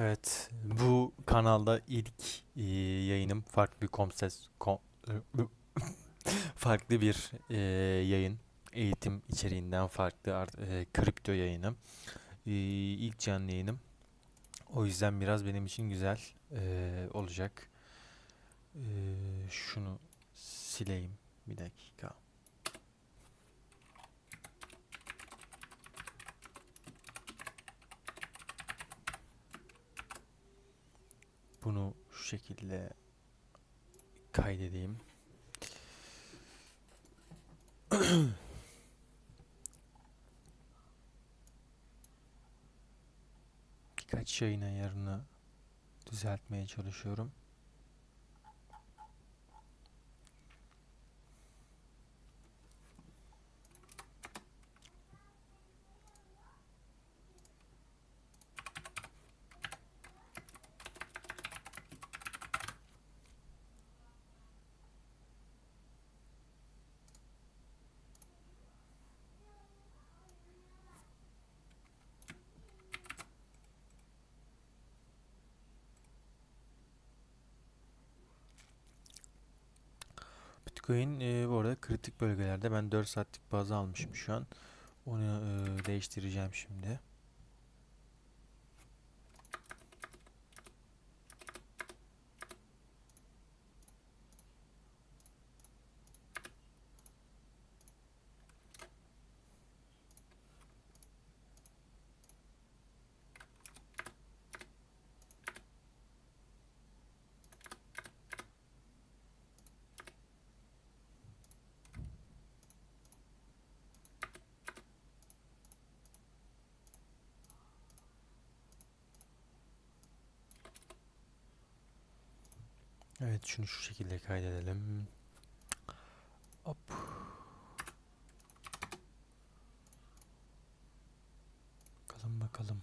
Evet, bu kanalda ilk e, yayınım farklı bir komses kom- farklı bir e, yayın. Eğitim içeriğinden farklı art- e, kripto yayınım. E, ilk canlı yayınım. O yüzden biraz benim için güzel e, olacak. E, şunu sileyim bir dakika bunu şu şekilde kaydedeyim. Birkaç yayın ayarını düzeltmeye çalışıyorum. Bitcoin e, bu arada kritik bölgelerde ben 4 saatlik bazı almışım şu an. Onu e, değiştireceğim şimdi. Evet şunu şu şekilde kaydedelim. Hop. Bakalım bakalım.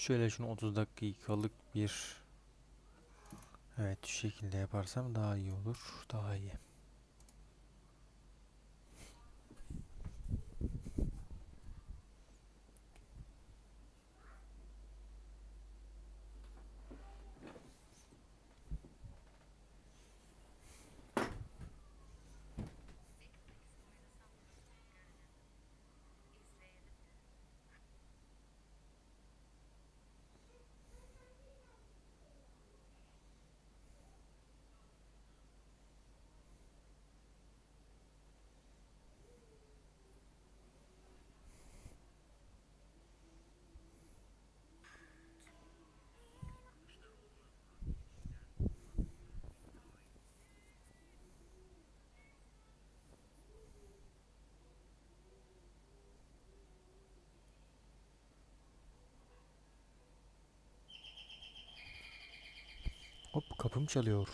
Şöyle şunu 30 dakikalık bir Evet şu şekilde yaparsam daha iyi olur. Daha iyi. Hop kapım çalıyor.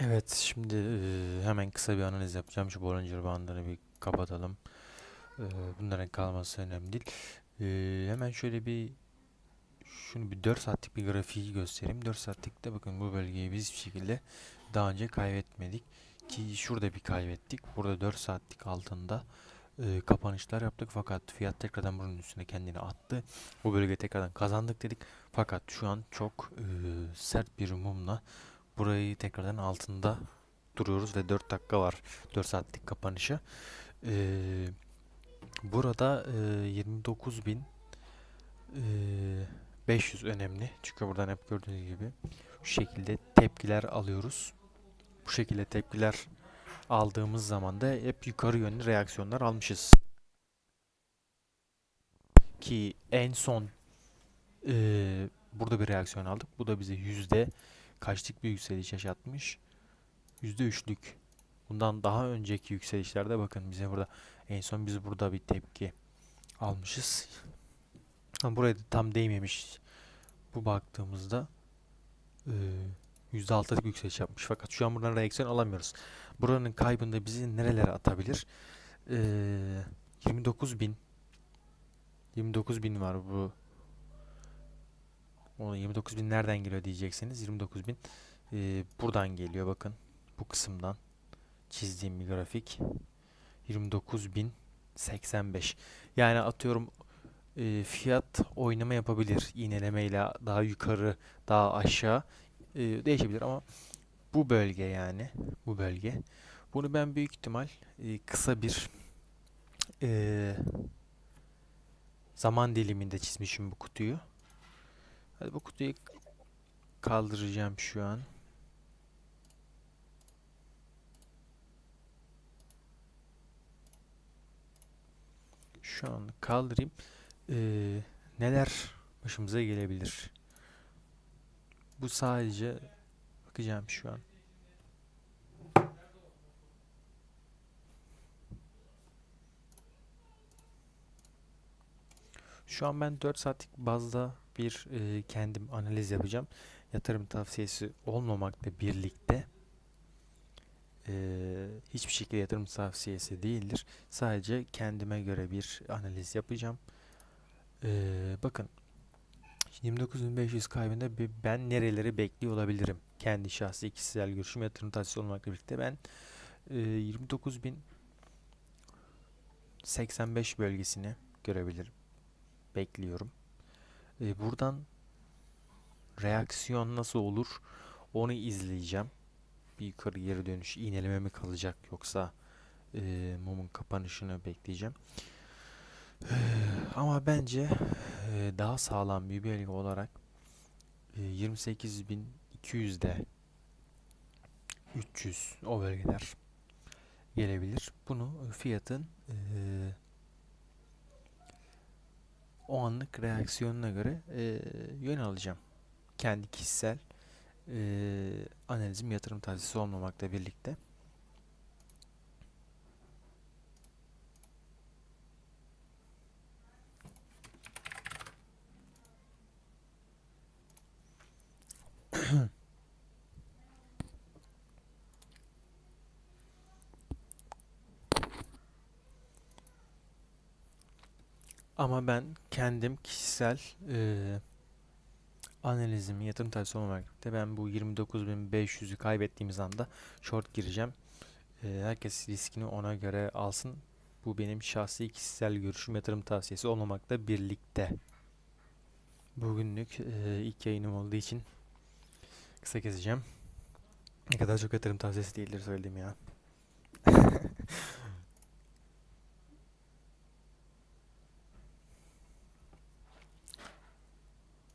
Evet, şimdi hemen kısa bir analiz yapacağım. Şu Bollinger bandını bir kapatalım. Bunların kalması önemli değil. Hemen şöyle bir şunu bir 4 saatlik bir grafiği göstereyim. 4 saatlikte bakın bu bölgeyi biz hiçbir şekilde daha önce kaybetmedik. Ki şurada bir kaybettik. Burada 4 saatlik altında eee, kapanışlar yaptık. Fakat fiyat tekrardan bunun üstüne kendini attı. Bu bölgeye tekrardan kazandık dedik. Fakat şu an çok eee, sert bir mumla burayı tekrardan altında duruyoruz ve 4 dakika var 4 saatlik kapanışa. Ee, burada e, 29.000 e, 500 önemli. Çünkü buradan hep gördüğünüz gibi şu şekilde tepkiler alıyoruz. Bu şekilde tepkiler aldığımız zaman da hep yukarı yönlü reaksiyonlar almışız. Ki en son e, burada bir reaksiyon aldık. Bu da bize yüzde kaçlık bir yükseliş yaşatmış? Yüzde üçlük. Bundan daha önceki yükselişlerde bakın bize burada en son biz burada bir tepki almışız. Ama buraya da tam değmemiş. Bu baktığımızda yüzde altılık yükseliş yapmış. Fakat şu an buradan reaksiyon alamıyoruz. Buranın kaybında bizi nerelere atabilir? Eee 29 bin 29 bin var bu. O 29 bin nereden geliyor diyeceksiniz. 29 bin eee, buradan geliyor bakın. Bu kısımdan çizdiğim bir grafik. 29.085. Yani atıyorum e, fiyat oynama yapabilir. İğnelemeyle daha yukarı, daha aşağı e, değişebilir ama bu bölge yani bu bölge. Bunu ben büyük ihtimal e, kısa bir e, zaman diliminde çizmişim bu kutuyu. Hadi bu kutuyu kaldıracağım şu an. Şu an kaldırayım. Ee, neler başımıza gelebilir? Bu sadece bakacağım şu an. Şu an ben 4 saatlik bazda bir e, kendim analiz yapacağım. Yatırım tavsiyesi olmamakla birlikte e, hiçbir şekilde yatırım tavsiyesi değildir. Sadece kendime göre bir analiz yapacağım. Ee, bakın 29.500 kaybında ben nereleri bekliyor olabilirim? Kendi şahsi kişisel görüşüm yatırım tavsiyesi olmakla birlikte ben e, 29.085 bölgesini görebilirim. Bekliyorum. E, buradan reaksiyon nasıl olur? Onu izleyeceğim. Bir yukarı geri dönüş iğneleme mi kalacak yoksa e, mumun kapanışını bekleyeceğim. Eee, Ama bence eee, daha sağlam bir bölge olarak eee, 28.200'de 300 o bölgeler gelebilir. Bunu fiyatın eee, o anlık reaksiyonuna göre eee, yön alacağım. Kendi kişisel eee, analizim yatırım tavsiyesi olmamakla birlikte. Ama ben kendim kişisel eee analizimi yatırım tavsiyesi olmamak birlikte ben bu 29.500'ü kaybettiğimiz anda short gireceğim. Eee, herkes riskini ona göre alsın. Bu benim şahsi kişisel görüşüm yatırım tavsiyesi olmamakla birlikte. Bugünlük eee, ilk yayınım olduğu için kısa keseceğim. Ne kadar çok yatırım tavsiyesi değildir söylediğim ya.